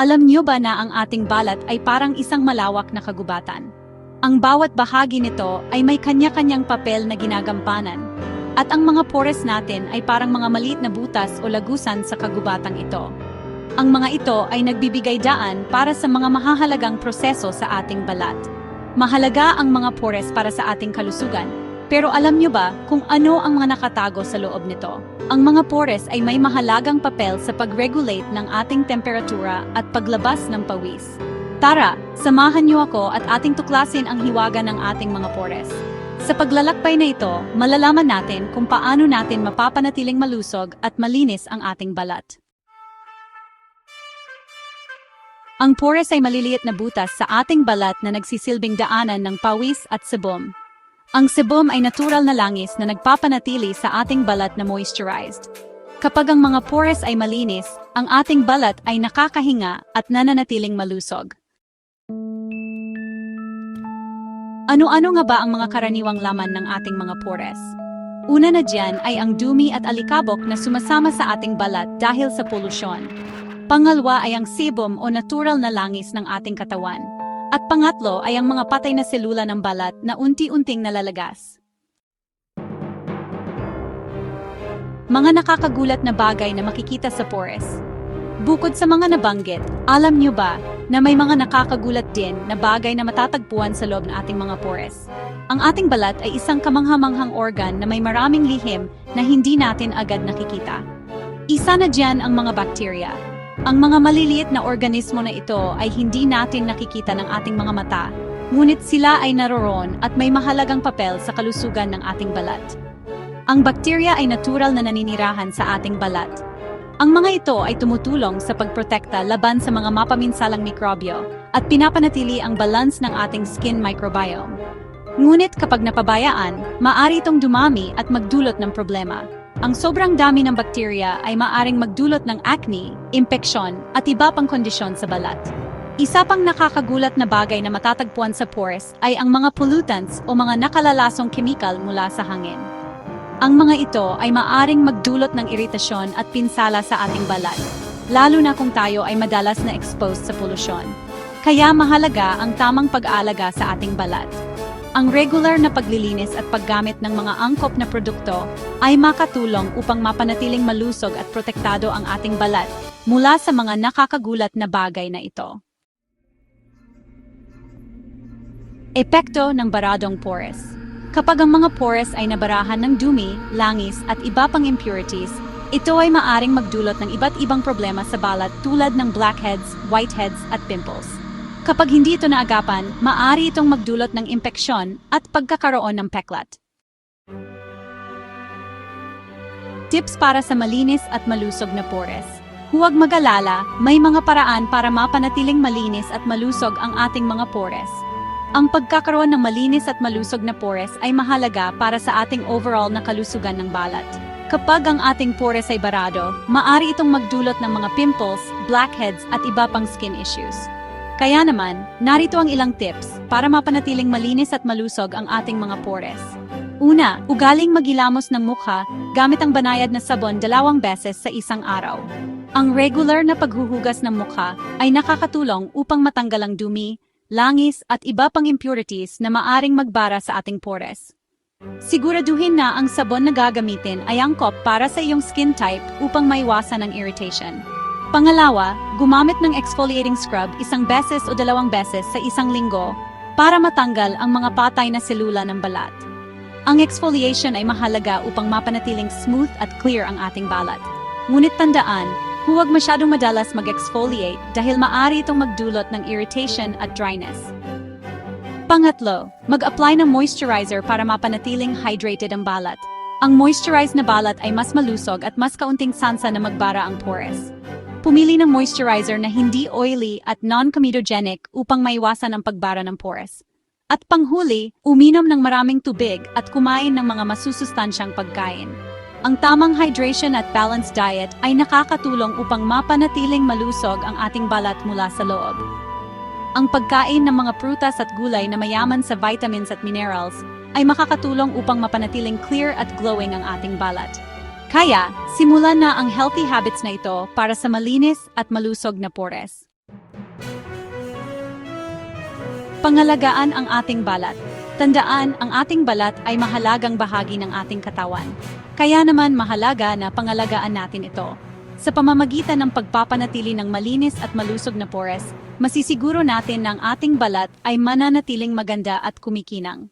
Alam niyo ba na ang ating balat ay parang isang malawak na kagubatan? Ang bawat bahagi nito ay may kanya-kanyang papel na ginagampanan. At ang mga pores natin ay parang mga maliit na butas o lagusan sa kagubatang ito. Ang mga ito ay nagbibigay daan para sa mga mahahalagang proseso sa ating balat. Mahalaga ang mga pores para sa ating kalusugan. Pero alam niyo ba kung ano ang mga nakatago sa loob nito? Ang mga pores ay may mahalagang papel sa pag-regulate ng ating temperatura at paglabas ng pawis. Tara, samahan niyo ako at ating tuklasin ang hiwaga ng ating mga pores. Sa paglalakbay na ito, malalaman natin kung paano natin mapapanatiling malusog at malinis ang ating balat. Ang pores ay maliliit na butas sa ating balat na nagsisilbing daanan ng pawis at sebum. Ang sebum ay natural na langis na nagpapanatili sa ating balat na moisturized. Kapag ang mga pores ay malinis, ang ating balat ay nakakahinga at nananatiling malusog. Ano-ano nga ba ang mga karaniwang laman ng ating mga pores? Una na diyan ay ang dumi at alikabok na sumasama sa ating balat dahil sa polusyon. Pangalwa ay ang sebum o natural na langis ng ating katawan. At pangatlo ay ang mga patay na selula ng balat na unti-unting nalalagas. Mga nakakagulat na bagay na makikita sa pores. Bukod sa mga nabanggit, alam niyo ba na may mga nakakagulat din na bagay na matatagpuan sa loob ng ating mga pores? Ang ating balat ay isang kamanghamanghang organ na may maraming lihim na hindi natin agad nakikita. Isa na diyan ang mga bakterya. Ang mga maliliit na organismo na ito ay hindi natin nakikita ng ating mga mata, ngunit sila ay naroroon at may mahalagang papel sa kalusugan ng ating balat. Ang bakterya ay natural na naninirahan sa ating balat. Ang mga ito ay tumutulong sa pagprotekta laban sa mga mapaminsalang mikrobyo at pinapanatili ang balance ng ating skin microbiome. Ngunit kapag napabayaan, maari itong dumami at magdulot ng problema. Ang sobrang dami ng bakterya ay maaring magdulot ng acne, impeksyon, at iba pang kondisyon sa balat. Isa pang nakakagulat na bagay na matatagpuan sa pores ay ang mga pollutants o mga nakalalasong kemikal mula sa hangin. Ang mga ito ay maaring magdulot ng iritasyon at pinsala sa ating balat, lalo na kung tayo ay madalas na exposed sa polusyon. Kaya mahalaga ang tamang pag-aalaga sa ating balat. Ang regular na paglilinis at paggamit ng mga angkop na produkto ay makatulong upang mapanatiling malusog at protektado ang ating balat mula sa mga nakakagulat na bagay na ito. Epekto ng baradong pores Kapag ang mga pores ay nabarahan ng dumi, langis at iba pang impurities, ito ay maaring magdulot ng iba't ibang problema sa balat tulad ng blackheads, whiteheads at pimples. Kapag hindi ito naagapan, maaari itong magdulot ng impeksyon at pagkakaroon ng peklat. Tips para sa malinis at malusog na pores. Huwag mag-alala, may mga paraan para mapanatiling malinis at malusog ang ating mga pores. Ang pagkakaroon ng malinis at malusog na pores ay mahalaga para sa ating overall na kalusugan ng balat. Kapag ang ating pores ay barado, maari itong magdulot ng mga pimples, blackheads at iba pang skin issues. Kaya naman, narito ang ilang tips para mapanatiling malinis at malusog ang ating mga pores. Una, ugaling magilamos ng mukha gamit ang banayad na sabon dalawang beses sa isang araw. Ang regular na paghuhugas ng mukha ay nakakatulong upang matanggal ang dumi, langis at iba pang impurities na maaring magbara sa ating pores. Siguraduhin na ang sabon na gagamitin ay angkop para sa iyong skin type upang maiwasan ang irritation. Pangalawa, gumamit ng exfoliating scrub isang beses o dalawang beses sa isang linggo para matanggal ang mga patay na selula ng balat. Ang exfoliation ay mahalaga upang mapanatiling smooth at clear ang ating balat. Ngunit tandaan, huwag masyadong madalas mag-exfoliate dahil maaari itong magdulot ng irritation at dryness. Pangatlo, mag-apply ng moisturizer para mapanatiling hydrated ang balat. Ang moisturized na balat ay mas malusog at mas kaunting sansa na magbara ang pores. Pumili ng moisturizer na hindi oily at non-comedogenic upang maiwasan ang pagbara ng pores. At panghuli, uminom ng maraming tubig at kumain ng mga masusustansyang pagkain. Ang tamang hydration at balanced diet ay nakakatulong upang mapanatiling malusog ang ating balat mula sa loob. Ang pagkain ng mga prutas at gulay na mayaman sa vitamins at minerals ay makakatulong upang mapanatiling clear at glowing ang ating balat. Kaya, simulan na ang healthy habits na ito para sa malinis at malusog na pores. Pangalagaan ang ating balat. Tandaan, ang ating balat ay mahalagang bahagi ng ating katawan. Kaya naman mahalaga na pangalagaan natin ito. Sa pamamagitan ng pagpapanatili ng malinis at malusog na pores, masisiguro natin na ang ating balat ay mananatiling maganda at kumikinang.